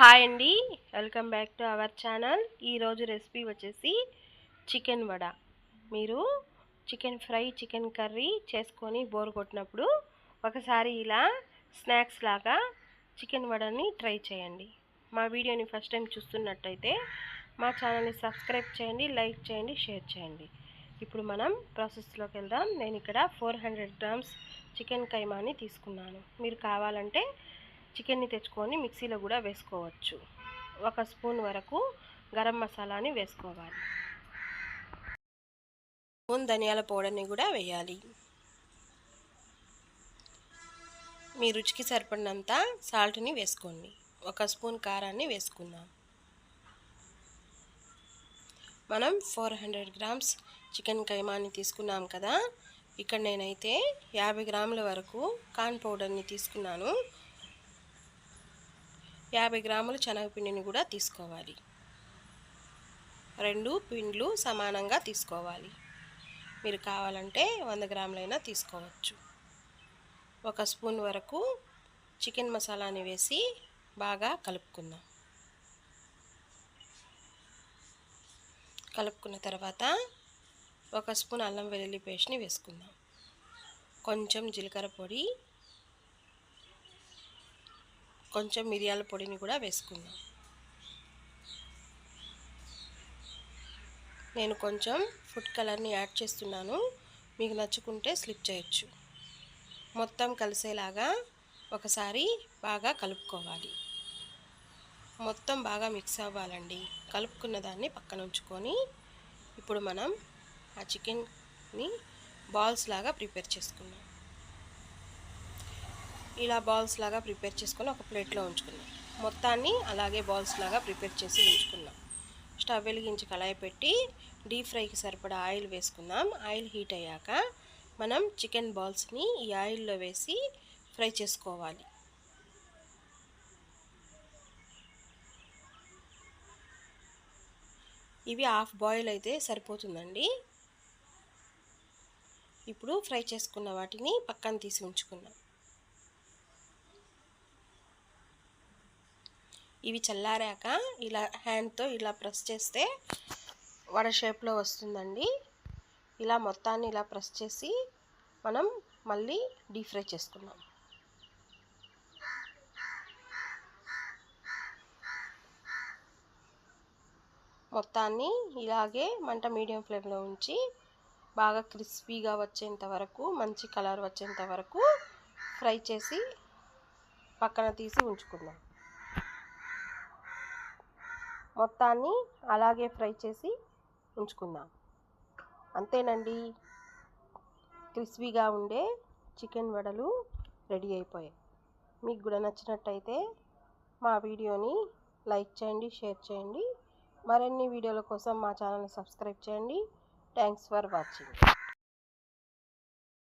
Hi అండి. Welcome back to our channel. ఈరోజు recipe వచ్చేసి చికెన్ వడ. మీరు చికెన్ ఫ్రై చికెన్ కర్రీ చేసుకొని బోర్ కొట్టినప్పుడు ఒకసారి ఇలా స్నాక్స్ లాగా చికెన్ వడని ట్రై చేయండి. మా వీడియోని ఫస్ట్ టైం చూస్తున్నట్టయితే మా ఛానల్ని సబ్స్క్రైబ్ చేయండి లైక్ చేయండి షేర్ చేయండి. ఇప్పుడు మనం ప్రాసెస్లోకి వెళ్దాం. నేను ఇక్కడ ఫోర్ హండ్రెడ్ గ్రామ్స్ చికెన్ కైమాని తీసుకున్నాను. మీరు కావాలంటే చికెన్ని తెచ్చుకొని మిక్సీలో కూడా వేసుకోవచ్చు. ఒక స్పూన్ వరకు గరం మసాలాని వేసుకోవాలి. స్పూన్ ధనియాల పౌడర్ని కూడా వేయాలి. మీ రుచికి సరిపడినంత సాల్ట్ని వేసుకోండి. ఒక స్పూన్ కారాన్ని వేసుకుందాం. మనం ఫోర్ హండ్రెడ్ గ్రామ్స్ చికెన్ కైమాని తీసుకున్నాం కదా. ఇక్కడ నేనైతే యాభై గ్రాముల వరకు కార్న్ పౌడర్ని తీసుకున్నాను. యాభై గ్రాముల శనగపిండిని కూడా తీసుకోవాలి. రెండు పిండ్లు సమానంగా తీసుకోవాలి. మీరు కావాలంటే వంద గ్రాములైనా తీసుకోవచ్చు. ఒక స్పూన్ వరకు చికెన్ మసాలాని వేసి బాగా కలుపుకుందాం. కలుపుకున్న తర్వాత ఒక స్పూన్ అల్లం వెల్లుల్లి పేస్ట్ని వేసుకుందాం. కొంచెం జీలకర్ర పొడి కొంచెం మిరియాల పొడిని కూడా వేసుకుందాం. నేను కొంచెం ఫుడ్ కలర్ని యాడ్ చేస్తున్నాను. మీకు నచ్చుకుంటే స్లిప్ చేయొచ్చు. మొత్తం కలిసేలాగా ఒకసారి బాగా కలుపుకోవాలి. మొత్తం బాగా మిక్స్ అవ్వాలండి. కలుపుకున్న దాన్ని పక్కన ఉంచుకొని ఇప్పుడు మనం ఆ చికెన్ని బాల్స్ లాగా ప్రిపేర్ చేసుకున్నాం ఇలా బాల్స్ లాగా ప్రిపేర్ చేసుకొని ఒక ప్లేట్లో ఉంచుకున్నాం మొత్తాన్ని అలాగే బాల్స్ లాగా ప్రిపేర్ చేసి ఉంచుకున్నాం స్టవ్ వెలిగించి కళాయి పెట్టి డీప్ ఫ్రైకి సరిపడా ఆయిల్ వేసుకుందాం. ఆయిల్ హీట్ అయ్యాక మనం చికెన్ బాల్స్ని ఈ ఆయిల్లో వేసి ఫ్రై చేసుకోవాలి. ఇవి హాఫ్ బాయిల్ అయితే సరిపోతుందండి. ఇప్పుడు ఫ్రై చేసుకున్న వాటిని పక్కన తీసి ఉంచుకున్నాం ఇవి చల్లారాక ఇలా హ్యాండ్తో ఇలా ప్రెస్ చేస్తే వడ షేప్లో వస్తుందండి. ఇలా మొత్తాన్ని ఇలా ప్రెస్ చేసి మనం మళ్ళీ డీప్ ఫ్రై చేసుకున్నాం మొత్తాన్ని ఇలాగే మంట మీడియం ఫ్లేమ్లో ఉంచి బాగా క్రిస్పీగా వచ్చేంత వరకు మంచి కలర్ వచ్చేంత వరకు ఫ్రై చేసి పక్కన తీసి ఉంచుకుందాం. మొత్తాన్ని అలాగే ఫ్రై చేసి ఉంచుకుందాం. అంతేనండి. క్రిస్పీగా ఉండే చికెన్ వడలు రెడీ అయిపోయాయి. మీకు కూడా నచ్చినట్టయితే మా వీడియోని లైక్ చేయండి షేర్ చేయండి. మరిన్ని వీడియోల కోసం మా ఛానల్ని సబ్స్క్రైబ్ చేయండి. Thanks for watching.